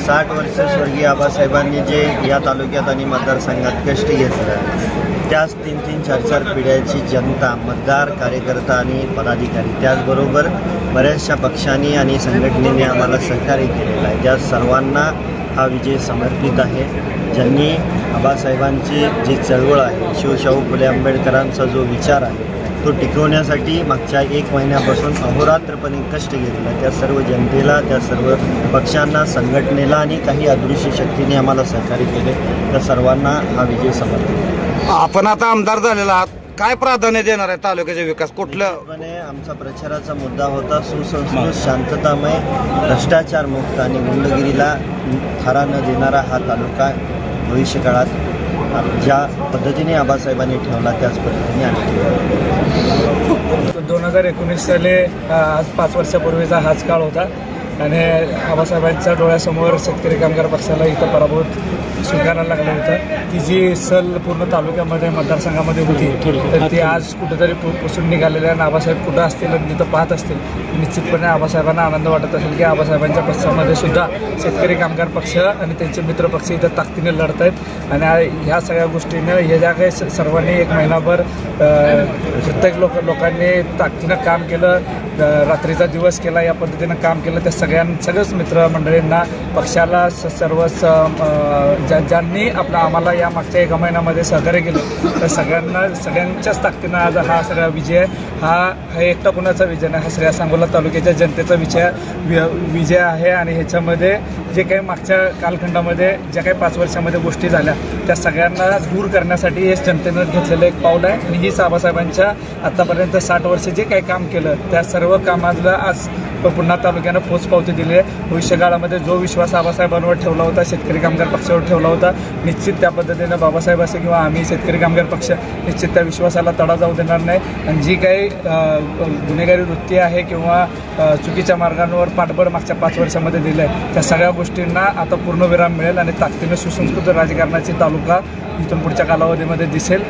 साठ वर्ष स्वर्गीय आबासाहेबांनी जे या तालुक्यात आणि मतदारसंघात कष्ट घेतलं त्याच तीन तीन चार चार पिढ्याची जनता मतदार कार्यकर्ता आणि पदाधिकारी त्याचबरोबर बऱ्याचशा पक्षांनी आणि संघटनेने आम्हाला सहकार्य केलेलं आहे. ज्या सर्वांना हा विजय समर्पित आहे. ज्यांनी आबासाहेबांची जी चळवळ आहे शिवशाहू फुले आंबेडकरांचा जो विचार आहे तो टिकवण्यासाठी मागच्या एक महिन्यापासून अहोरात्रपणे कष्ट घेतलं त्या सर्व जनतेला त्या सर्व पक्षांना संघटनेला आणि काही अदृश्य शक्तीने आम्हाला सहकार्य केले. त्या सर्वांना हा विजय समर्पित आपण आता आमदार झालेला आहात. काय प्राधान्य देणार आहे तालुक्याचा विकास? कुठलं? आमचा प्रचाराचा मुद्दा होता सुसंस्कृत शांततामय भ्रष्टाचार मुक्त आणि गुंडगिरीला थारा न देणारा हा तालुका भविष्य काळात ज्या पद्धतीने आबासाहेबांनी ठेवला त्याच पद्धतीने आम्ही दोन हजार एकोणीस साली आज पाच वर्षापूर्वीचा हाच काळ होता. आणि आबासाहेबांच्या डोळ्यासमोर शेतकरी कामगार पक्षाला इथं पराभूत स्वीकारायला लागलं होतं. ती जी सल पूर्ण तालुक्यामध्ये मतदारसंघामध्ये होती तर ती आज कुठेतरी पुसून निघालेली आणि आबासाहेब कुठं असतील आणि तिथं पाहत असतील निश्चितपणे आबासाहेबांना आनंद वाटत असेल की आबासाहेबांच्या पक्षामध्ये सुद्धा शेतकरी कामगार पक्ष आणि त्यांचे मित्र पक्ष इथं ताकदीने लढत आहेत. आणि ह्या सगळ्या गोष्टीनं ह्या ज्या काही स- सर्वांनी एक महिनाभर प्रत्येक लोक लोकांनी ताकदीनं काम केलं रात्रीचा दिवस केला या पद्धतीनं काम केलं त्या सगळ्यां सगळंच मित्रमंडळींना पक्षाला स सर्व ज्या ज्यांनी आपलं आम्हाला या मागच्या एका महिन्यामध्ये सहकार्य केलं तर सगळ्यांना सगळ्यांच्याच ताकदीनं आज हा सगळा विजय हा हा एकटा कुणाचा विजय नाही हा सगळ्या सांगोला तालुक्याच्या जनतेचा विजय वि- विजय आहे आणि ह्याच्यामध्ये जे काही मागच्या कालखंडामध्ये ज्या काही पाच वर्षामध्ये गोष्टी झाल्या त्या सगळ्यांना दूर करण्यासाठी हे जनतेनं घेतलेलं एक पाऊल आहे. आणि ही आबासाहेबांच्या आत्तापर्यंत साठ वर्ष जे काही काम केलं त्या सर्व कामाला आज पुन्हा तालुक्यानं पोचपावती दिली आहे. भविष्यकाळामध्ये जो विश्वास आबासाहेबांवर ठेवला होता शेतकरी कामगार पक्षावर ठेवला होता निश्चित त्या पद्धतीनं बाबासाहेब असे किंवा आम्ही शेतकरी कामगार पक्ष निश्चित त्या विश्वासाला तडा जाऊ देणार नाही. आणि जी काही गुन्हेगारी वृत्ती आहे किंवा चुकीच्या मार्गांवर पाठबळ मागच्या पाच वर्षामध्ये दिलं आहे त्या सगळ्या गोष्टींना आता पूर्णविराम मिळेल आणि ताकदीने सुसंस्कृत राजकारणाची तालुका इथून पुढच्या कालावधीमध्ये दिसेल.